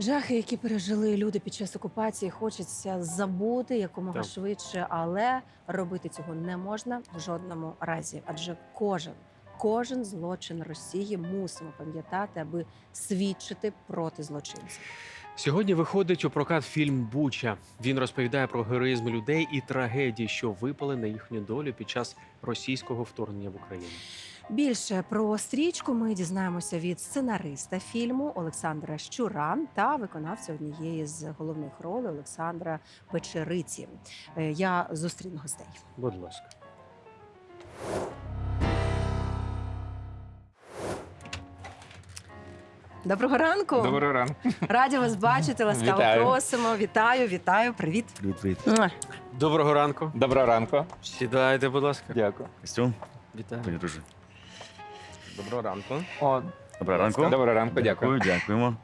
Жахи, які пережили люди під час окупації, хочеться забути якомога Так. швидше, але робити цього не можна в жодному разі. Адже кожен, кожен злочин Росії мусимо пам'ятати, аби свідчити проти злочинців. Сьогодні виходить у прокат фільм Буча. Він розповідає про героїзм людей і трагедії, що випали на їхню долю під час російського вторгнення в Україну. Більше про стрічку ми дізнаємося від сценариста фільму Олександра Щура та виконавця однієї з головних ролей Олександра Печериці. Е, Я зустріну гостей. Будь ласка. Доброго ранку! Доброго ранку. Раді вас бачити. Ласкаво Вітаю. просимо. Вітаю, вітаю. Привіт. Привіт, привіт. Доброго ранку. Доброго ранку. Сідайте, будь ласка. Дякую. Костюм, Вітаю. пані друже. Доброго ранку. О, Доброго ранку. Доброго ранку, дякую. Дякую, дякуємо.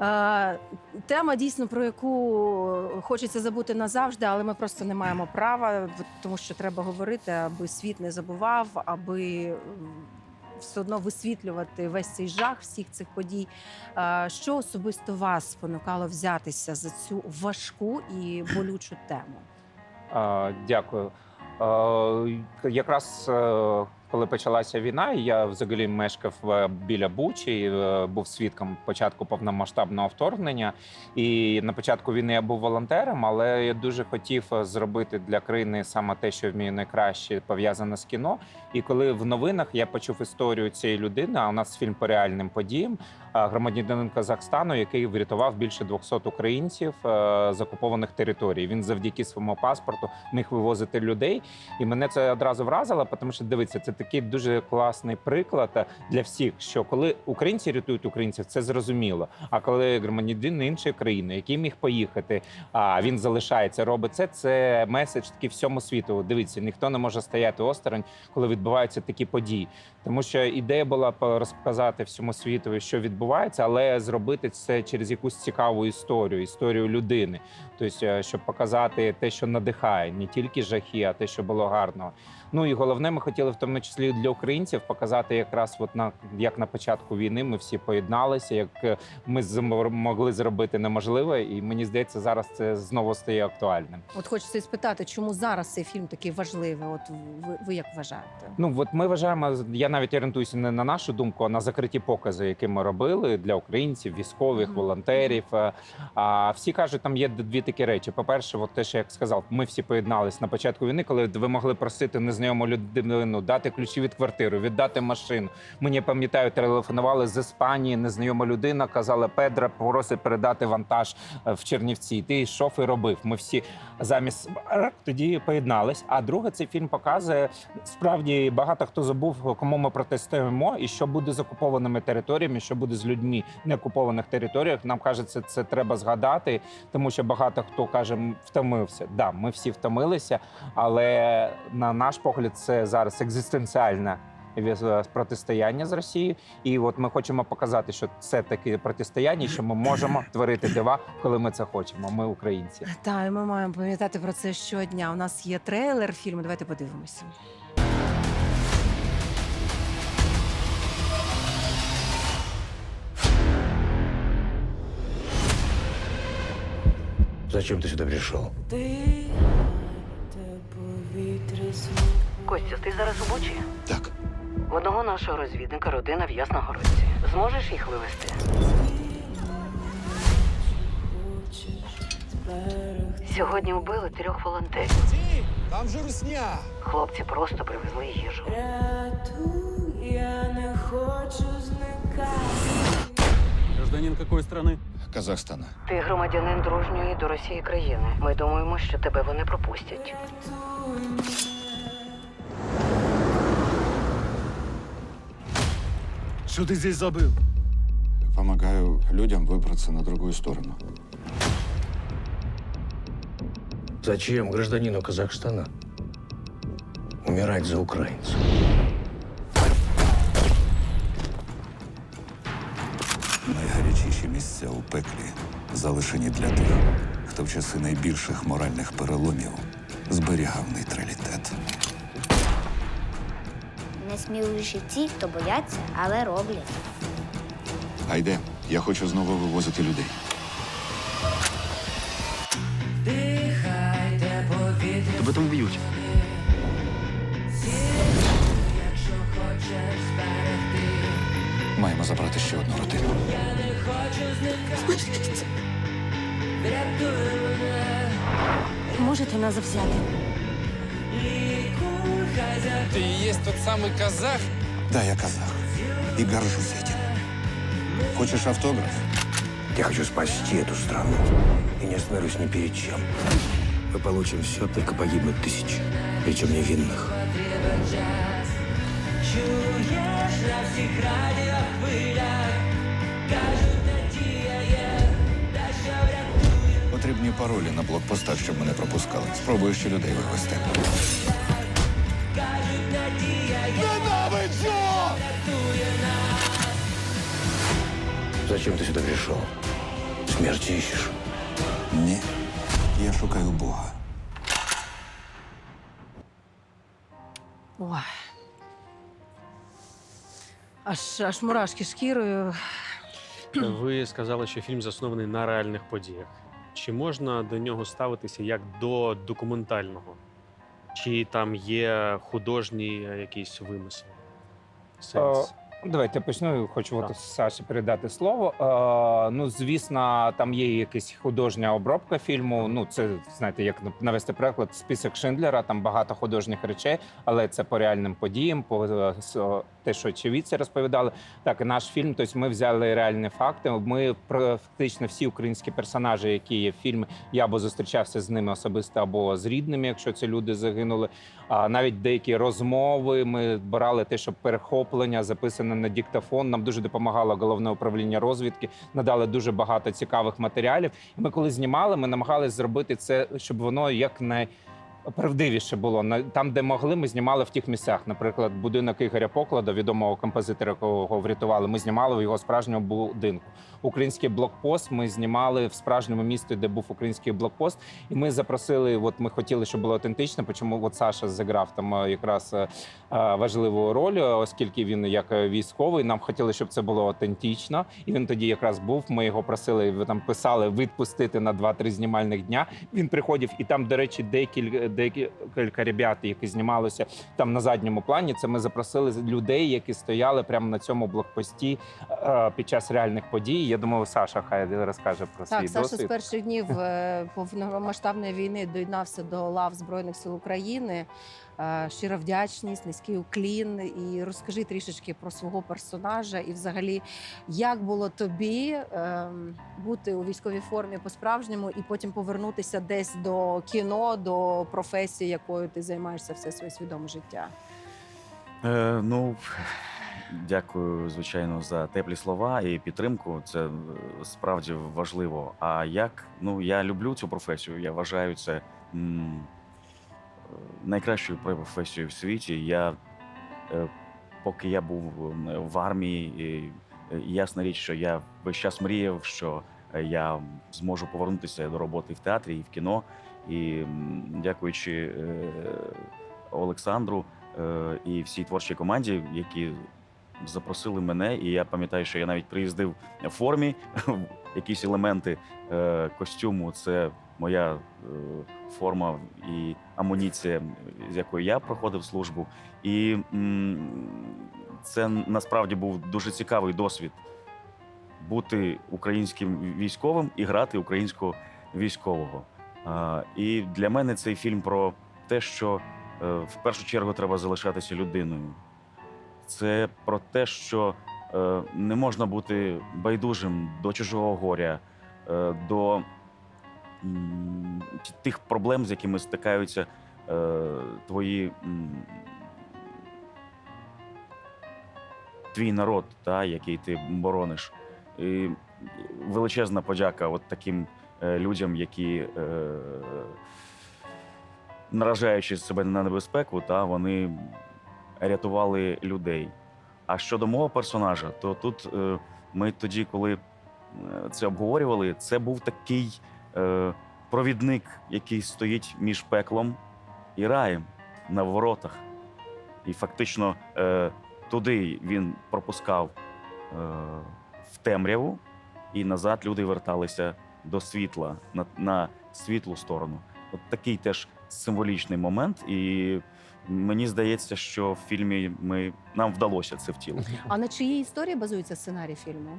Е, Тема дійсно про яку хочеться забути назавжди, але ми просто не маємо права, тому що треба говорити, аби світ не забував, аби все одно висвітлювати весь цей жах всіх цих подій. Е, Що особисто вас спонукало взятися за цю важку і болючу тему? А, Дякую. Е, Якраз е, коли почалася війна, я взагалі мешкав е, біля Бучі, і, е, був свідком початку повномасштабного вторгнення. І на початку війни я був волонтером, але я дуже хотів е, зробити для країни саме те, що вмію найкраще пов'язане з кіно. І коли в новинах я почув історію цієї людини, а у нас фільм по реальним подіям, громадянин Казахстану, який врятував більше 200 українців е, з окупованих територій. Він завдяки своєму паспорту міг вивозити людей. І мене це одразу вразило, тому що дивіться, це такий дуже класний приклад е, для всіх, що коли українці рятують українців, це зрозуміло. А коли громадянин іншої країни, який міг поїхати, а він залишається, робить це. Це меседж такий всьому світу. Дивіться, ніхто не може стояти осторонь, коли відбуваються такі події. Тому що ідея була розказати всьому світу, що відбувається, але зробити це через якусь цікаву історію, історію людини. Тобто, е, щоб показати те, що надихає, не тільки жахи, а те, що було гарного. Ну і головне, ми хотіли в тому числі для українців показати якраз, от на як на початку війни ми всі поєдналися, як е, ми могли зробити неможливе, і мені здається, зараз це знову стає актуальним. От хочеться спитати, чому зараз цей фільм такий важливий? От ви, ви як вважаєте? Ну от ми вважаємо, я навіть орієнтуюся не на нашу думку, а на закриті покази, які ми робили для українців, військових, волонтерів. Е, А всі кажуть, там є дві такі речі. По-перше, от те, що я сказав, ми всі поєднались на початку війни, коли ви могли просити незнайому людину дати ключі від квартири, віддати машину. Мені пам'ятаю, телефонували з Іспанії. Незнайома людина казала, Педра просить передати вантаж е, в Чернівці. Ти йшов і робив. Ми всі замість тоді поєднались. А друге, цей фільм показує справді багато хто забув, кому ми протестуємо, і що буде з окупованими територіями, що буде з людьми на окупованих територіях. Нам кажеться, це треба згадати, тому що багато хто каже, втомився. Да, ми всі втомилися, але на наш погляд, це зараз екзистенціальне віз- протистояння з Росією. І от ми хочемо показати, що це таке протистояння, що ми можемо творити дива, коли ми це хочемо. Ми українці. Так, ми маємо пам'ятати про це щодня. У нас є трейлер фільму. Давайте подивимося. Зачем ты сюда пришел? Костя, ти зараз у Бучі? Так. В одного нашого розвідника родина в Ясногородці. Зможеш їх вивезти? Сьогодні вбили трьох волонтерів. Там же русня. Хлопці просто привезли їжу. Гражданин какой страны? Казахстана. Ти громадянин дружньої до Росії країни. Ми думаємо, що тебе вони пропустять. Что ты здесь забыл? Помогаю людям выбраться на другую сторону. Зачем гражданину Казахстана умирать за украинцев? Найгарячіші місця у пеклі залишені для тих, хто в часи найбільших моральних переломів зберігав нейтралітет. Найсміливіші ті, хто бояться, але роблять. Гайде, Я хочу знову вивозити людей. Тебе там б'ють. Маємо забрати ще одну родину. Можете нас взяти? Ты и есть тот самый казах? Да, я казах. И горжусь этим. Хочешь автограф? Я хочу спасти эту страну. И не остановлюсь ни перед чем. Мы получим все, только погибнут тысячи. Причем невинных. Потрібні паролі на блокпостах, щоб мене пропускали. Спробую ще людей вивезти. Зачем ты сюда пришел? Смерти ищешь? Ні. Я шукаю Бога. Ой. Аж, аж мурашки шкірою. Ви сказали, що фільм заснований на реальних подіях. Чи можна до нього ставитися як до документального? Чи там є художній е, якийсь вимисел? Сенс? Давайте почну. Хочу от Саші передати слово. Е, ну, звісно, там є якась художня обробка фільму. Ну, це знаєте, як навести приклад, список Шиндлера, там багато художніх речей, але це по реальним подіям, по е, те, що очевидці розповідали. Так, і наш фільм, тобто ми взяли реальні факти. Ми практично всі українські персонажі, які є в фільмі, я або зустрічався з ними особисто, або з рідними, якщо це люди загинули. А навіть деякі розмови ми брали те, що перехоплення записане на диктофон. Нам дуже допомагало головне управління розвідки. Надали дуже багато цікавих матеріалів. І ми коли знімали, ми намагалися зробити це, щоб воно як най правдивіше було там, де могли, ми знімали в тих місцях. Наприклад, будинок Ігоря Поклада, відомого композитора, якого врятували. Ми знімали в його справжньому будинку. Український блокпост. Ми знімали в справжньому місті, де був український блокпост. І ми запросили. От ми хотіли, щоб було автентично. Чому от Саша зіграв там е, якраз е, е, важливу роль, оскільки він як військовий. Нам хотіли, щоб це було автентично. І він тоді якраз був. Ми його просили там писали відпустити на 2-3 знімальних дня. Він приходив, і там, до речі, декілька декілька ребят, які знімалися там на задньому плані. Це ми запросили людей, які стояли прямо на цьому блокпості е, під час реальних подій. Я думаю, Саша хай розкаже про свій Так, Саша з перших днів е, повномасштабної війни доєднався до лав Збройних сил України. Е, Щира вдячність, низький уклін. І розкажи трішечки про свого персонажа, і взагалі, як було тобі ем, бути у військовій формі по-справжньому, і потім повернутися десь до кіно, до професії, якою ти займаєшся все своє свідоме життя. Е, ну, дякую, звичайно, за теплі слова і підтримку. Це е, справді важливо. А як? Ну, я люблю цю професію. Я вважаю це найкращою професією в світі. Я, е, поки я був е, в армії, ясна річ, що я весь час мріяв, що е, я зможу повернутися до роботи в театрі і в кіно. І дякуючи е, Олександру і всій творчій команді, які запросили мене. І я пам'ятаю, що я навіть приїздив в формі, якісь елементи костюму. Це моя е, форма і амуніція, з якою я проходив службу. І це насправді був дуже цікавий досвід бути українським військовим і грати українського військового. І для мене цей фільм про те, що е, в першу чергу треба залишатися людиною. Це про те, що е, не можна бути байдужим до чужого горя, до тих проблем, з якими стикаються е, твої. Твій народ, та, який ти борониш. І величезна подяка от таким е, людям, які, е, наражаючи себе на небезпеку, та вони рятували людей. А щодо мого персонажа, то тут е, ми тоді, коли е, це обговорювали, це був такий е, провідник, який стоїть між пеклом і раєм на воротах. І фактично е, туди він пропускав е, в темряву, і назад люди верталися до світла на, на світлу сторону. От такий теж символічний момент, і мені здається, що в фільмі ми нам вдалося це втілити. А на чиїй історії базується сценарій фільму?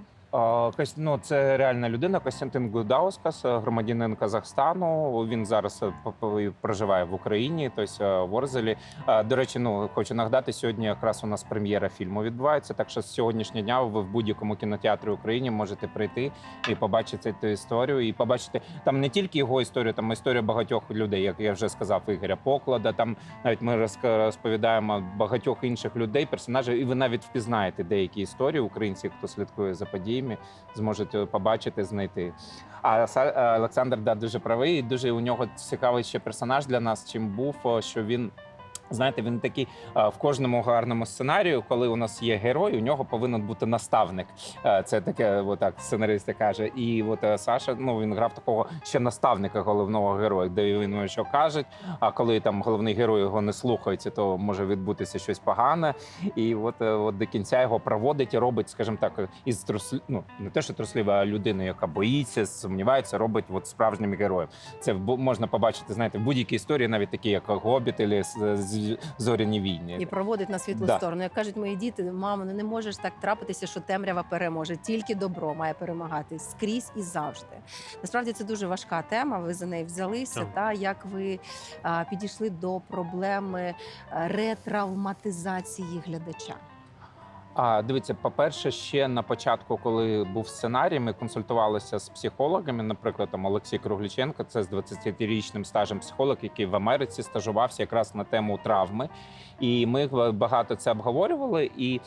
Ну, це реальна людина Костянтин Гудаускас, е, громадянин Казахстану. Він зараз е, проживає в Україні, тобто е, в Орзелі. До речі, ну хочу нагадати, сьогодні якраз у нас прем'єра фільму відбувається. Так що з сьогоднішнього дня ви в будь-якому кінотеатрі України можете прийти і побачити цю історію. І побачити там не тільки його історію, там історія багатьох людей, як я вже сказав, Ігоря Поклада. Там навіть ми розповідаємо багатьох інших людей, персонажів, і ви навіть впізнаєте деякі історії українці, хто слідкує за подіями, зможете побачити, знайти. А е, Олександр да дуже правий. Дуже у нього цікавий ще персонаж для нас. Чим був, що він. Знаєте, він такий е, в кожному гарному сценарію, коли у нас є герой, у нього повинен бути наставник. Е, Це таке, отак сценаристи каже. І от е, Саша, ну він грав такого ще наставника головного героя, де він що кажуть. А коли там головний герой його не слухається, то може відбутися щось погане. І от, от до кінця його проводить і робить, скажімо так, із труслі... ну не те, що труслива, а людина, яка боїться, сумнівається, робить от справжнім героєм. Це можна побачити, знаєте, в будь-якій історії, навіть такі, як Гобіт або Зоряні війни. І проводить на світлу Да. сторону. Як кажуть мої діти, мамо, ну не можеш так трапитися, що темрява переможе. Тільки добро має перемагати скрізь і завжди. Насправді це дуже важка тема. Ви за неї взялися. Так. Та як ви а, підійшли до проблеми ретравматизації глядача? А дивіться, по-перше, ще на початку, коли був сценарій, ми консультувалися з психологами. Наприклад, там Олексій Кругліченко, це з 20-річним стажем психолог, який в Америці стажувався якраз на тему травми. І ми багато це обговорювали. І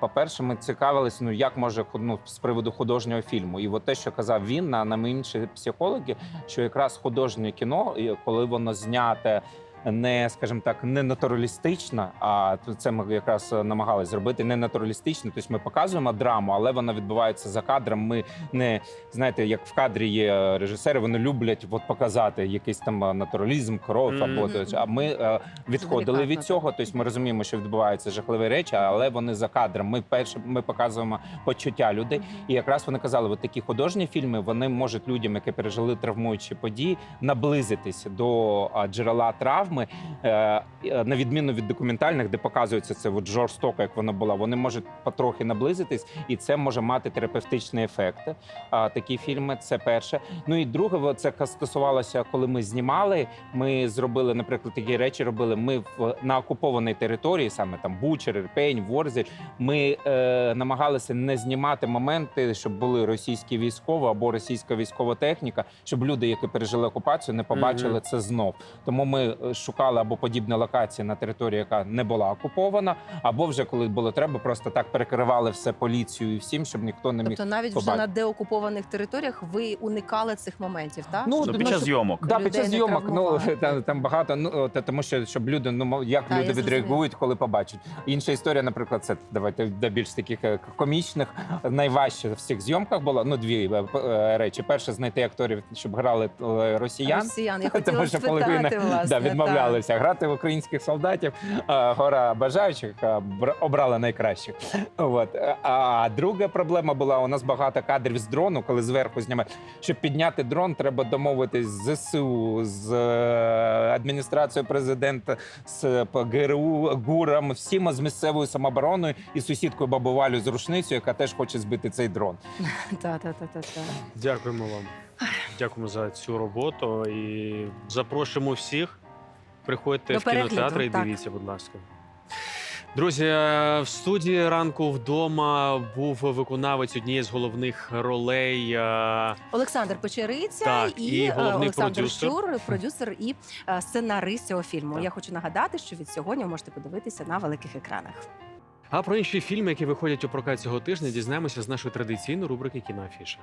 по-перше, ми цікавилися, ну як може ну, з приводу художнього фільму. І от те, що казав він, на, на інші психологи, що якраз художнє кіно, коли воно зняте. Не, скажімо так, не натуралістична, а це ми якраз намагалися зробити не натуралістично. Тобто ми показуємо драму, але вона відбувається за кадром. Ми не знаєте, як в кадрі є режисери, вони люблять от показати якийсь там е, натуралізм, кров Мгм. або тобто, а ми е, відходили від цього. Тобто ми розуміємо, що відбуваються жахливі речі, але вони за кадром. Ми перше ми показуємо почуття людей. І якраз вони казали, от такі художні фільми вони можуть людям, які пережили травмуючі події, наблизитися до джерела травми, е, е, на відміну від документальних, де показується це от жорстоко, як воно було. Вони можуть потрохи наблизитись, і це може мати терапевтичні ефекти. А, такі фільми це перше. Ну і друге, це стосувалося, коли ми знімали. Ми зробили, наприклад, такі речі. Робили ми в на окупованій території, саме там Бучер, Ірпень, Ворзель. Ми е, намагалися не знімати моменти, щоб були російські військові або російська військова техніка, щоб люди, які пережили окупацію, не побачили Мгм. це знов. Тому ми е, шукали або подібні локації на території, яка не була окупована, або вже коли було треба, просто так перекривали все поліцію і всім, щоб ніхто не міг. Тобто навіть вже на деокупованих територіях ви уникали цих моментів, так? Ну, Ну, ну, під час зйомок. Да, під час зйомок, ну там, там багато. Ну та- тому що щоб люди, ну як Та, люди відреагують, коли побачать. Інша історія, наприклад, це давайте до більш таких е, комічних. Найважче в всіх зйомках було ну дві е, е, речі: перше, знайти акторів, щоб грали росіян. Росіян, я Тому хотіла що спитати, половина власне. да. Відмовлялися грати в українських солдатів. Гора бажаючих обрала найкращих. От. А друга проблема була: у нас багато кадрів з дрону, коли зверху знімають. Щоб підняти дрон, треба домовитись з ЗСУ, з е, адміністрацією президента, з ГРУ, ГУРом, всіма з місцевою самообороною і сусідкою бабу Валю з рушницею, яка теж хоче збити цей дрон. Та, та, та, та, та. Дякуємо вам. Дякуємо за цю роботу і запрошуємо всіх. Приходьте До в перегляду, і так. дивіться, будь ласка. Друзі, в студії ранку вдома був виконавець однієї з головних ролей. е, Олександр Печериця Так, і, і е, головний Олександр продюсер. Щур, продюсер і е, сценарист цього фільму. Так. Я хочу нагадати, що від сьогодні ви можете подивитися на великих екранах. А про інші фільми, які виходять у прокат цього тижня, дізнаємося з нашої традиційної рубрики Кіноафіша.